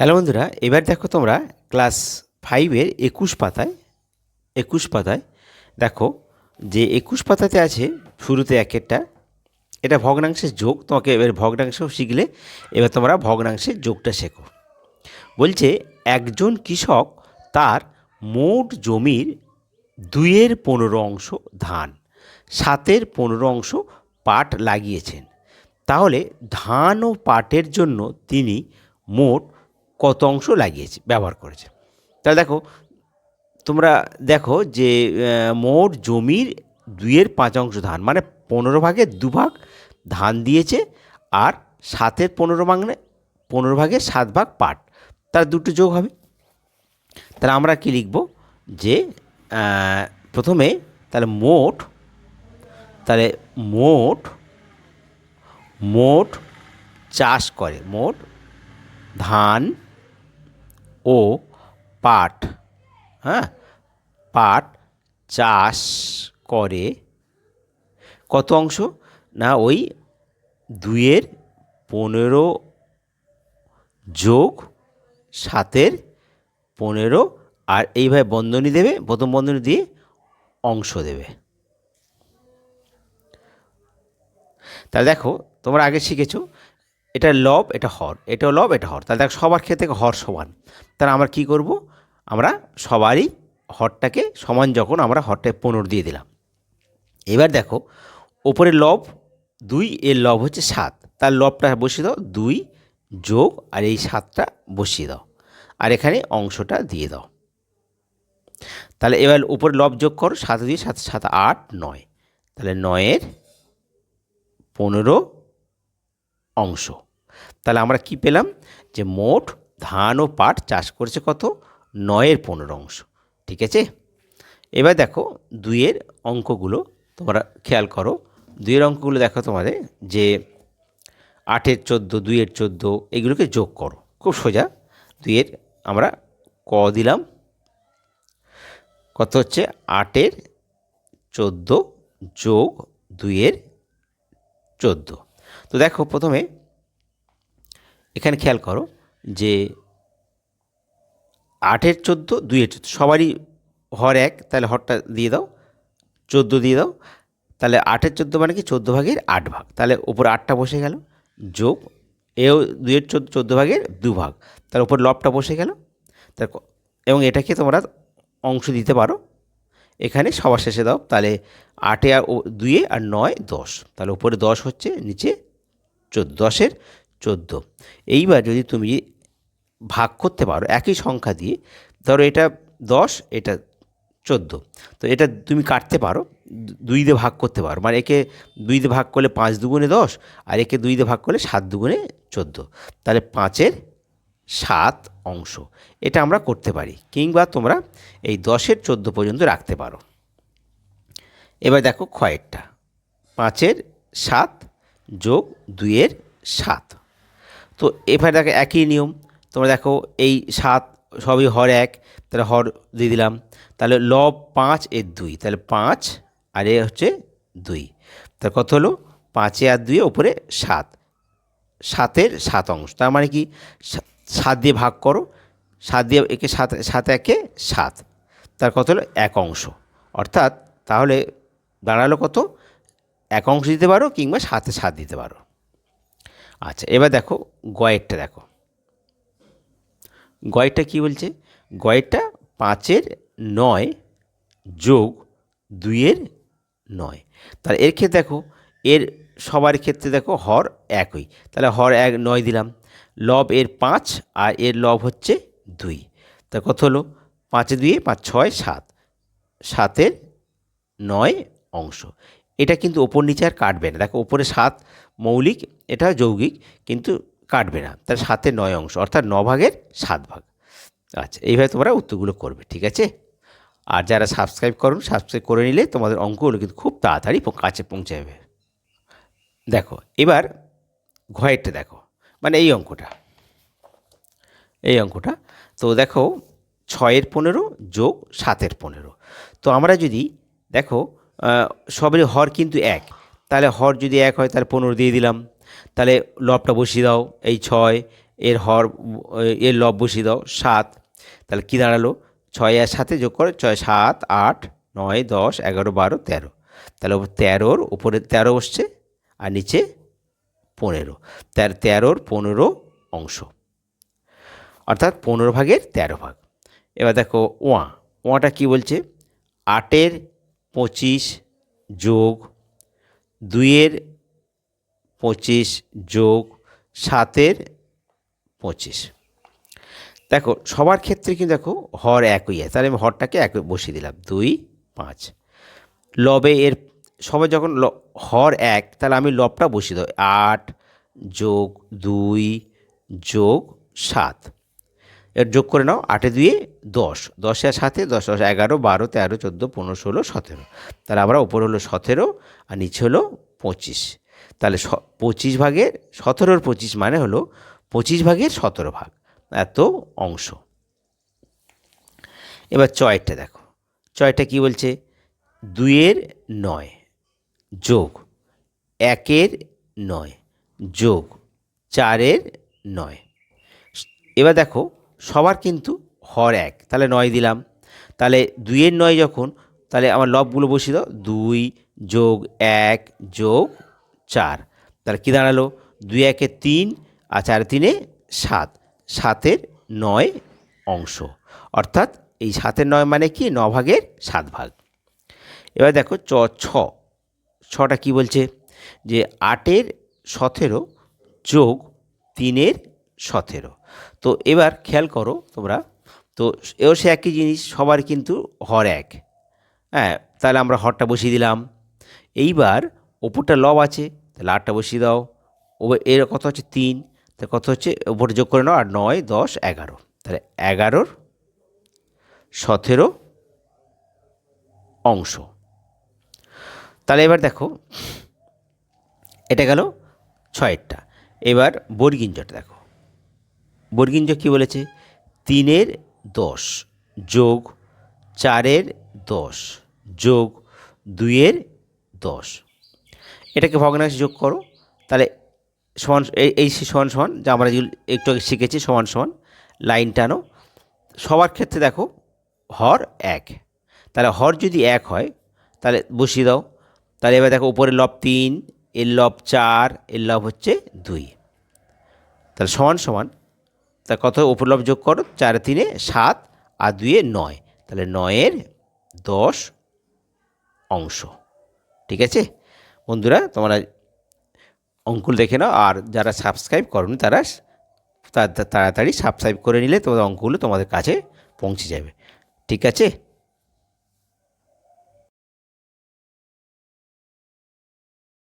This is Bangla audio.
হ্যালো বন্ধুরা, এবার দেখো তোমরা ক্লাস ফাইভের একুশ পাতায় একুশ পাতায় দেখো যে একুশ পাতাতে আছে শুরুতে এক একটা, এটা ভগ্নাংশের যোগ, তোমাকে এবার ভগ্নাংশ শিখলে, এবার তোমরা ভগ্নাংশের যোগটা শেখো। বলছে, একজন কৃষক তার মোট জমির দুইয়ের পনেরো অংশ ধান, সাতের পনেরো অংশ পাট লাগিয়েছেন। তাহলে ধান ও পাটের জন্য তিনি মোট কত অংশ লাগিয়েছে, ব্যবহার করেছে। তাহলে দেখো, তোমরা দেখো যে মোট জমির দুইয়ের পাঁচ অংশ ধান মানে পনেরো ভাগের দুভাগ ধান দিয়েছে আর সাতের পনেরো ভাগে পনেরো ভাগের সাত ভাগ পাট। তার দুটো যোগ হবে। তাহলে আমরা কি লিখব? যে প্রথমে তাহলে মোট তাহলে মোট মোট চাষ করে, মোট ধান ও পাট হ্যাঁ? পাট চাষ করে কত অংশ? না, ওই দুইয়ের পনেরো যোগ সাতের পনেরো, আর এইভাবে বন্ধনী দেবে, প্রথম বন্ধনী দিয়ে অংশ দেবে। তাহলে দেখো, তোমরা আগে শিখেছো এটা লব, এটা হর। এটা লব, এটা হর। তাহলে দেখো, সবার ক্ষেত্রে হর সমান। তাহলে আমরা কি করব? আমরা সবারই হরটাকে সমান যখন আমরা হরটাকে পনেরো দিয়ে দিলাম। এবার দেখো, ওপরে লব, দুই, এর লব হচ্ছে সাত। তার লবটা বসিয়ে দাও, দুই যোগ, আর এই সাতটা বসিয়ে দাও। আর এখানে অংশটা দিয়ে দাও। তাহলে এবার উপরে লব যোগ করো, সাত দুই সাত সাত, আট, নয়। তাহলে নয়ের পনেরো অংশ। তাহলে আমরা কি পেলাম? যে মোট ধান ও পাট চাষ করেছে কত? নয়ের পনেরো অংশ। ঠিক আছে? এবার দেখো দুইয়ের অঙ্কগুলো তোমরা খেয়াল করো। দুইয়ের অঙ্কগুলো দেখো তোমাদের যে আটের চোদ্দ, দুইয়ের চোদ্দ, এগুলোকে যোগ করো। খুব সোজা। দুইয়ের আমরা ক দিলাম। কত হচ্ছে? আটের চোদ্দ যোগ দুইয়ের চোদ্দ। তো দেখো প্রথমে এখানে খেয়াল করো যে আটের চোদ্দ, দুইয়ের চোদ্দ, সবারই হর এক, তাহলে হরটা দিয়ে দাও, চোদ্দ দিয়ে দাও, তাহলে আটের চোদ্দ মানে কি চোদ্দ ভাগের আট ভাগ, তাহলে ওপর আটটা বসে গেল, যোগ, এও দুইয়ের চোদ্দ চোদ্দ ভাগের দু ভাগ তার উপর লবটা বসে গেল তার এবং এটাকে তোমরা অংশ দিতে পারো, এখানে সবার শেষে দাও, তাহলে আটে আর দুইয়ে আর নয়, দশ, তাহলে উপরে দশ হচ্ছে, নিচে চোদ্দ দশের চোদ্দ। এইবার যদি তুমি ভাগ করতে পারো, একই সংখ্যা দিয়ে, ধরো এটা দশ, এটা চোদ্দ। তো এটা তুমি কাটতে পারো, দুই দিয়ে ভাগ করতে পারো। মানে একে দুই দিয়ে ভাগ করলে পাঁচ দুগুণে দশ, আর একে দুই দিয়ে ভাগ করলে সাত দুগুণে চোদ্দ। তাহলে পাঁচের সাত অংশ। এটা আমরা করতে পারি, কিংবা তোমরা এই দশের চোদ্দ পর্যন্ত রাখতে পারো। এবার দেখো ক্ষয়েরটা। পাঁচের সাত যোগ দুইয়ের সাত। তো এবার দেখো একই নিয়ম, তোমরা দেখো এই সাত সবই হর এক, তাহলে হর দিয়ে দিলাম। তাহলে লব পাঁচ এর দুই, তাহলে পাঁচ আর এ হচ্ছে দুই। তাহলে কত হলো? পাঁচে আর দুই ওপরে সাত। সাতের সাত অংশ, তার মানে কি? সাত দিয়ে ভাগ করো, সাত দিয়ে একে সাত সাত একে সাত, তার কত হলো? এক অংশ। অর্থাৎ তাহলে দাঁড়াল কত? এক অংশ দিতে পারো কিংবা সাথে সাত দিতে পারো। আচ্ছা এবার দেখো গয়েরটা দেখো। গয়েরটা কি বলছে? গয়েরটা পাঁচের নয় যোগ দুইয়ের নয়। তাহলে এর ক্ষেত্রে দেখো, এর সবার ক্ষেত্রে দেখো হর একই। তাহলে হর এক নয় দিলাম। লব এর পাঁচ আর এর লব হচ্ছে দুই। তা কত হলো? পাঁচে দুয়ে পাঁচ, ছয়, সাত। সাতের নয় অংশ। এটা কিন্তু ওপর নিচে আর কাটবে না। দেখো, ওপরে সাত মৌলিক, এটা যৌগিক, কিন্তু কাটবে না। তার সাথে নয় অংশ, অর্থাৎ ন ভাগের সাত ভাগ। আচ্ছা এইভাবে তোমরা উত্তরগুলো করবে, ঠিক আছে? আর যারা সাবস্ক্রাইব করুন সাবস্ক্রাইব করে নিলে তোমাদের অঙ্কগুলো কিন্তু খুব তাড়াতাড়ি কাছে পৌঁছে যাবে। দেখো, এবার ঘয়েরটা দেখো মানে এই অঙ্কটা। এই অঙ্কটা, তো দেখো, ছয়ের পনেরো যোগ সাতের পনেরো। তো আমরা যদি, দেখো সবের হর কিন্তু এক। তাহলে হর যদি এক হয়, তাহলে পনেরো দিয়ে দিলাম। তাহলে লবটা বসিয়ে দাও, এই ছয়, এর হর এর লব বসিয়ে দাও, সাত। তাহলে কী দাঁড়াল? ছয় আর সাথে যোগ করে, ছয়, সাত, আট, নয়, দশ, এগারো, বারো, তেরো। তাহলে তেরোর উপরে তেরো বসছে, আর নিচে পনেরো। তেরো তেরোর পনেরো অংশ। অর্থাৎ পনেরো ভাগের তেরো ভাগ। এবার দেখো, ওয়া। ওয়াটা কি বলছে? আটের পঁচিশ যোগ দুইয়ের পঁচিশ যোগ সাতের পঁচিশ। দেখো, সবার ক্ষেত্রে কিন্তু দেখো, হর একই আছে। তাহলে আমি হরটাকে এক বসিয়ে দিলাম, দুই, পাঁচ। লবে এর সবাই যখন ল, হর এক, তাহলে আমি লবটা বসিয়ে দেবো, আট যোগ দুই যোগ সাত। এর যোগ করে নাও আটে দুয়ে দশ। দশে সাথে দশ দশ, এগারো, বারো, তেরো, চোদ্দ, পনেরো, ষোলো, সতেরো। তাহলে আমরা উপর হলো সতেরো আর নিচে হলো পঁচিশ। তাহলে পঁচিশ ভাগের সতেরোর পঁচিশ মানে হলো পঁচিশ ভাগের সতেরো ভাগ। এত অংশ। এবার চয়টা দেখো। চয়টা কি বলছে? দুইয়ের নয়। যোগ একের নয়। যোগ চারের নয়। এবার দেখো সবার কিন্তু হর এক। তাহলে নয় দিলাম। তাহলে দুইয়ের নয় যখন, তাহলে আমার লবগুলো বসিয়ে দাও। দুই যোগ এক যোগ চার। তাহলে কী দাঁড়াল? দুই একে তিন আর চার তিনে সাত। সাতের নয় অংশ। অর্থাৎ এই সাতের নয় মানে কি? ন ভাগের সাত ভাগ। এবার দেখো চ, ছ। ছটা কি বলছে? যে আটের সতেরো যোগ তিনের সতেরো। তো এবার খেয়াল করো তোমরা, তো এও সে একই জিনিস, সবার কিন্তু হর এক। হ্যাঁ তাহলে আমরা হরটা বসিয়ে দিলাম। এইবার ওপরটা লব আছে, তাহলে আটটা বসিয়ে দাও। ও এর কত হচ্ছে? তিন। তাহলে কত হচ্ছে? ওপরে যোগ করে নাও আর নয়, দশ, এগারো। তাহলে এগারোর সতেরো অংশ। তাহলে এবার দেখো, এটা গেল ছয়েরটা। এবার বর্গিঞ্জটা দেখো। বর্গিঞ্জ কী বলেছে? তিনের দশ, যোগ চারের দশ, যোগ দুইয়ের দশ। এটাকে ভগ্নাংশে যোগ করো। তাহলে সমান, এই সমান সমান, যা আমরা যেগুলো একটু আগে শিখেছি, সমান সমান, লাইন টানো। সবার ক্ষেত্রে দেখো, হর এক। তাহলে হর যদি এক হয়, তাহলে বসিয়ে দাও। তাহলে এবার দেখো উপরে লব তিন, এর লব চার, এর লব হচ্ছে দুই। তাহলে সমান সমান তা কত উপলব্ধ যোগ করো? চার তিনে সাত আর দুয়ে নয়। তাহলে নয়ের দশ অংশ। ঠিক আছে? বন্ধুরা, তোমরা অঙ্কুল দেখে নাও। আর যারা সাবস্ক্রাইব করনি, তারা তাড়াতাড়ি সাবস্ক্রাইব করে নিলে তোমাদের অঙ্কগুলো তোমাদের কাছে পৌঁছে যাবে। ঠিক আছে?